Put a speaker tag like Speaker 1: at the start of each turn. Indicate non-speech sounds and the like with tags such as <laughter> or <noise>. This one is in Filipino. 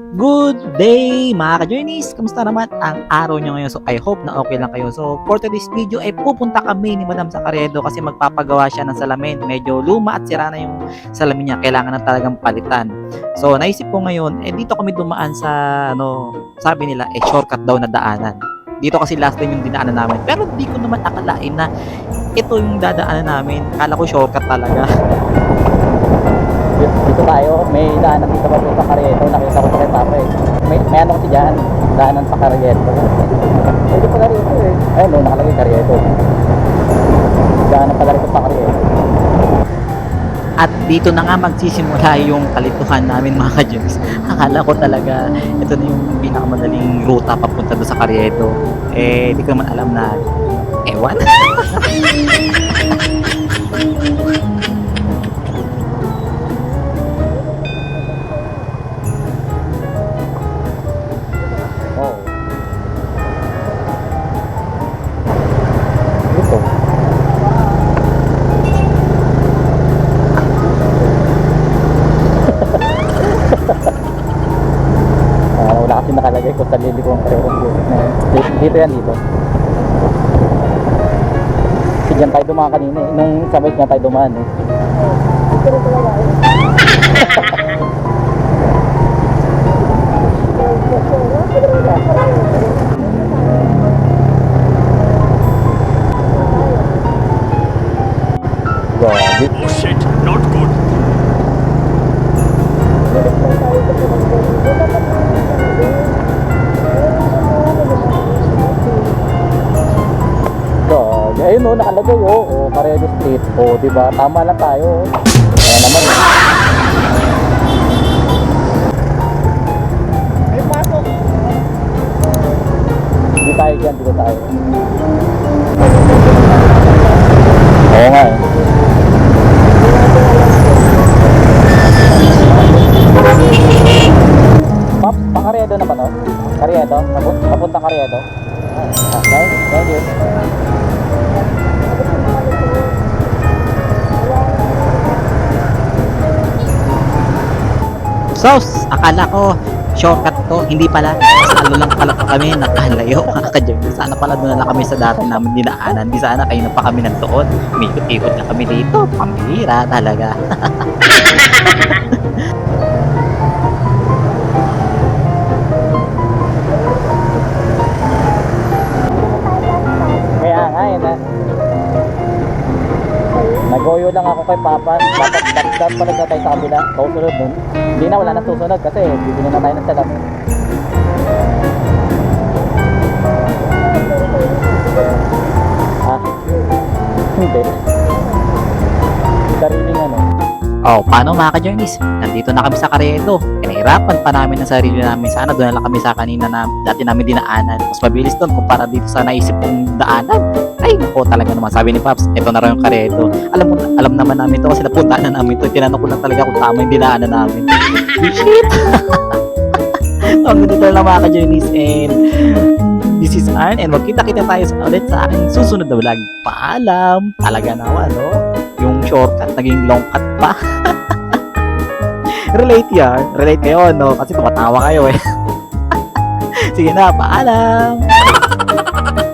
Speaker 1: Good day mga ka-journeys! Kamusta naman ang araw nyo ngayon? So I hope na okay lang kayo. So for today's video ay pupunta kami ni Madam Sacaredo kasi magpapagawa siya ng salamin. Medyo luma at sira na yung salamin niya. Kailangan na talagang palitan. So naisip ko ngayon, eh dito kami dumaan sa ano, sabi nila, eh shortcut daw na daanan. Dito kasi last time yung dinaanan namin. Pero di ko naman akalain na ito yung dadaanan namin. Kala ko shortcut talaga.
Speaker 2: dito tayo, may daanan dito pa sa Carrieto, nakita ko daanan pa Carrieto. Pwede pala rito eh. Ayun, no, nakalagay Carrieto. Daanan pala rito pa Carrieto.
Speaker 1: At dito na nga magsisimula yung kalituhan namin mga ka-Junks. Akala ko talaga ito na yung pinakamadaling ruta papunta doon sa Carriedo. Eh, di ko naman alam na ewan. <laughs>
Speaker 2: Wala kasi nakalagay sa ko ang karerong busit na yun. Dito, dito yan, dito. Kasi dyan tayo dumaan kanina eh. Nung sabay nga tayo dumaan eh. Grabe.
Speaker 3: Oh shit, not good.
Speaker 2: Ayun o, nakalagay o, oh, Caredo Street. O, oh, di ba? Tama lang tayo. Kaya naman. eh. Dito tayo dyan, dito tayo. Oo nga eh. Pops, pa Carriedo na ba to? Papun- Papunta Carriedo? Okay, thank you.
Speaker 1: Sos, akala ko shortcut to. Hindi pala. Salo lang pala pa kami. Nakalayo <laughs> ka-Junks. Sana pala doon na kami sa dati namin dinaanan. Di sana kayo na pa kami nagtuon. Umikot-ikot na kami dito. Pambira talaga. <laughs>
Speaker 2: Nagoyo lang ako kay Papa. Dapat dapat pa na tayo sa kabila. Susunod dun. Hindi na, wala na susunod kasi bibili na tayo ng salamin.
Speaker 1: Oh, paano mga ka-journeys? Nandito na kami sa Carriedo. Pinahirapan pa namin ang sarili namin. Sana doon na lang kami sa kanina na dati namin dinaanan. Mas mabilis doon kumpara dito sa naisip kong daanan. Ay, nako talaga naman. Sabi ni Paps, ito na raw yung Carriedo. Alam mo, alam naman namin to kasi napunta na namin to. Tinanong ko lang talaga kung tama yung dinaanan namin. Shit! <laughs> Ang dito lang mga ka-journeys and This is Arn and magkita-kita tayo sa- ulit sa aking susunod na vlog. Paalam! Talaga naman, no? Yung shortcut naging long cut pa. <laughs> Relate yan. Relate kayo, no? Kasi tumatawa kayo eh. <laughs> Sige na, paalam! <laughs>